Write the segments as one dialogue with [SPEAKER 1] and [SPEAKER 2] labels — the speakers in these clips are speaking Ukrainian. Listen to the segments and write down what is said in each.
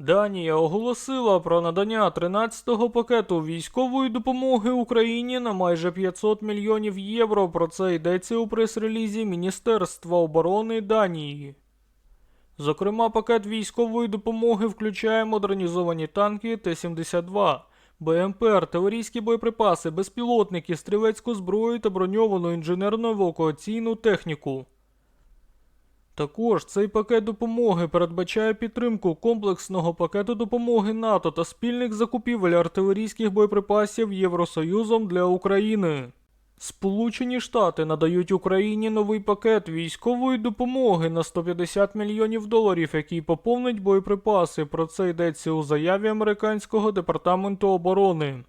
[SPEAKER 1] Данія оголосила про надання 13-го пакету військової допомоги Україні на майже 500 мільйонів євро. Про це йдеться у прес-релізі Міністерства оборони Данії. Зокрема, пакет військової допомоги включає модернізовані танки Т-72, БМП, артилерійські боєприпаси, безпілотники, стрілецьку зброю та броньовану інженерну евакуаційну техніку. Також цей пакет допомоги передбачає підтримку комплексного пакету допомоги НАТО та спільних закупівель артилерійських боєприпасів Євросоюзом для України. Сполучені Штати надають Україні новий пакет військової допомоги на 150 мільйонів доларів, який поповнить боєприпаси. Про це йдеться у заяві американського департаменту оборони.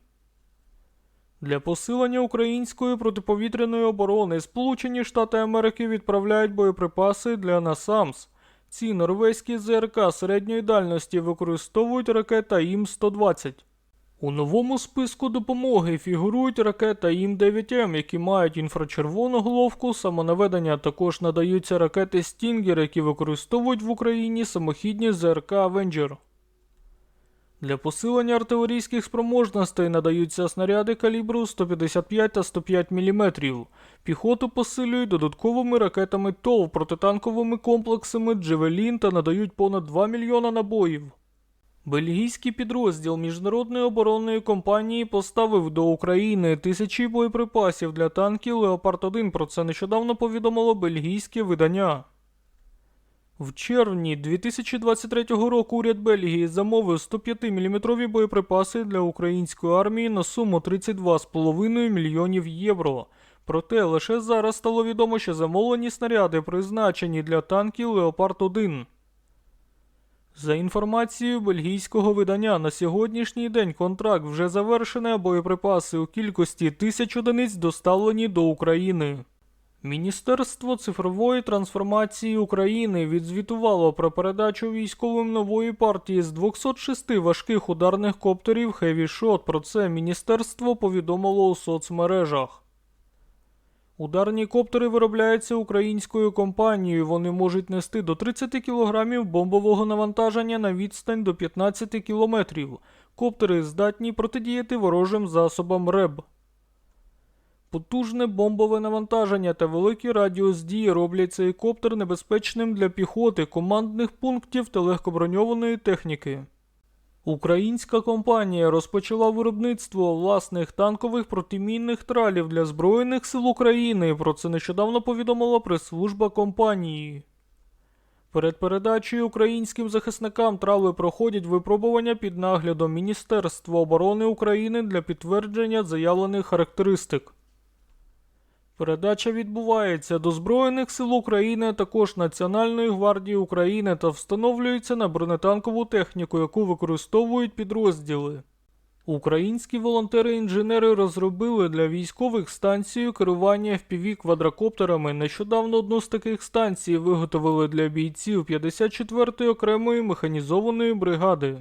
[SPEAKER 1] Для посилення української протиповітряної оборони Сполучені Штати Америки відправляють боєприпаси для НАСАМС. Ці норвезькі ЗРК середньої дальності використовують ракета ІМ-120. У новому списку допомоги фігурують ракета ІМ-9М, які мають інфрачервону головку, самонаведення також надаються ракети Стінгер, які використовують в Україні самохідні ЗРК Авенджер. Для посилення артилерійських спроможностей надаються снаряди калібру 155 та 105 мм. Піхоту посилюють додатковими ракетами ТОВ, протитанковими комплексами Джевелін та надають понад 2 мільйона набоїв. Бельгійський підрозділ міжнародної оборонної компанії поставив до України тисячі боєприпасів для танків Леопард 1. Про це нещодавно повідомило бельгійське видання. В червні 2023 року уряд Бельгії замовив 105-мм боєприпаси для української армії на суму 32,5 мільйонів євро. Проте лише зараз стало відомо, що замовлені снаряди призначені для танків Леопард 1. За інформацією бельгійського видання, на сьогоднішній день контракт вже завершений, а боєприпаси у кількості тисяч одиниць доставлені до України. Міністерство цифрової трансформації України відзвітувало про передачу військовим нової партії з 206 важких ударних коптерів Shot. Про це міністерство повідомило у соцмережах. Ударні коптери виробляються українською компанією. Вони можуть нести до 30 кг бомбового навантаження на відстань до 15 км. Коптери здатні протидіяти ворожим засобам РЕБ. Потужне бомбове навантаження та великий радіус дії роблять цей коптер небезпечним для піхоти, командних пунктів та легкоброньованої техніки. Українська компанія розпочала виробництво власних танкових протимінних тралів для Збройних сил України. Про це нещодавно повідомила прес-служба компанії. Перед передачею українським захисникам трали проходять випробування під наглядом Міністерства оборони України для підтвердження заявлених характеристик. Передача відбувається до Збройних сил України, а також Національної гвардії України та встановлюється на бронетанкову техніку, яку використовують підрозділи. Українські волонтери-інженери розробили для військових станцію керування FPV квадрокоптерами. Нещодавно одну з таких станцій виготовили для бійців 54-ї окремої механізованої бригади.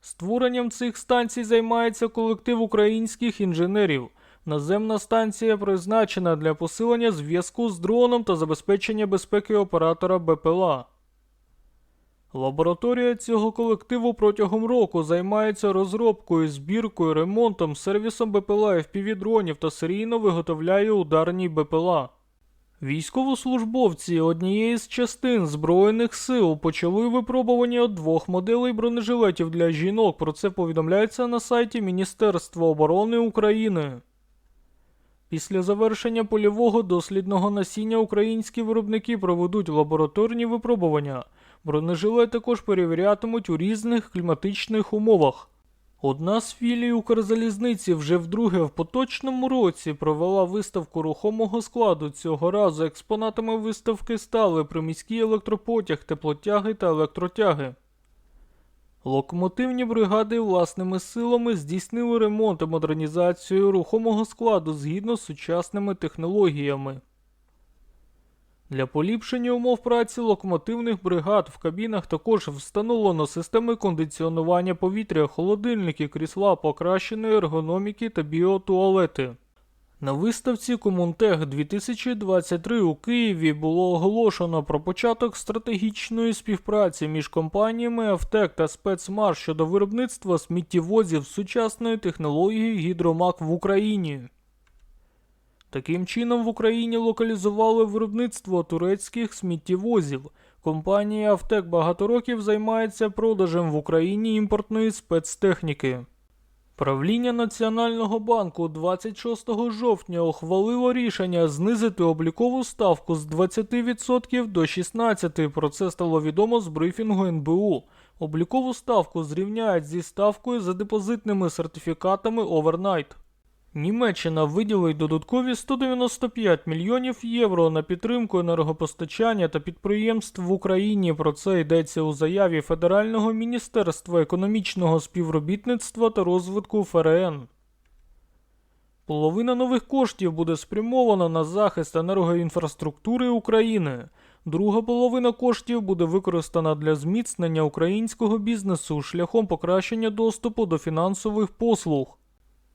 [SPEAKER 1] Створенням цих станцій займається колектив українських інженерів. Наземна станція призначена для посилення зв'язку з дроном та забезпечення безпеки оператора БПЛА. Лабораторія цього колективу протягом року займається розробкою, збіркою, ремонтом, сервісом БПЛА, FPV-дронів та серійно виготовляє ударні БПЛА. Військовослужбовці однієї з частин Збройних сил почали випробування двох моделей бронежилетів для жінок. Про це повідомляється на сайті Міністерства оборони України. Після завершення польового дослідного насіння українські виробники проведуть лабораторні випробування. Бронежилет також перевірятимуть у різних кліматичних умовах. Одна з філій Укрзалізниці вже вдруге в поточному році провела виставку рухомого складу. Цього разу експонатами виставки стали приміський електропотяг, теплотяги та електротяги. Локомотивні бригади власними силами здійснили ремонт і модернізацію рухомого складу згідно з сучасними технологіями. Для поліпшення умов праці локомотивних бригад в кабінах також встановлено системи кондиціонування повітря, холодильники, крісла, покращеної ергономіки та біотуалети. На виставці Комунтех 2023 у Києві було оголошено про початок стратегічної співпраці між компаніями Автек та Спецмар щодо виробництва сміттєвозів сучасної технології гідромак в Україні. Таким чином в Україні локалізували виробництво турецьких сміттєвозів. Компанія Автек багато років займається продажем в Україні імпортної спецтехніки. Правління Національного банку 26 жовтня ухвалило рішення знизити облікову ставку з 20% до 16%. Про це стало відомо з брифінгу НБУ. Облікову ставку зрівняють зі ставкою за депозитними сертифікатами Overnight. Німеччина виділить додаткові 195 мільйонів євро на підтримку енергопостачання та підприємств в Україні. Про це йдеться у заяві Федерального міністерства економічного співробітництва та розвитку ФРН. Половина нових коштів буде спрямована на захист енергоінфраструктури України. Друга половина коштів буде використана для зміцнення українського бізнесу шляхом покращення доступу до фінансових послуг.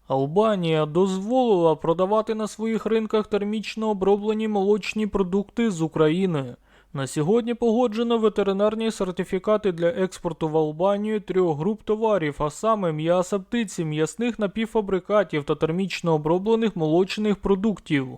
[SPEAKER 1] Албанія дозволила продавати на своїх ринках термічно оброблені молочні продукти з України. На сьогодні погоджено ветеринарні сертифікати для експорту в Албанію трьох груп товарів, а саме м'яса птиці, м'ясних напівфабрикатів та термічно оброблених молочних продуктів.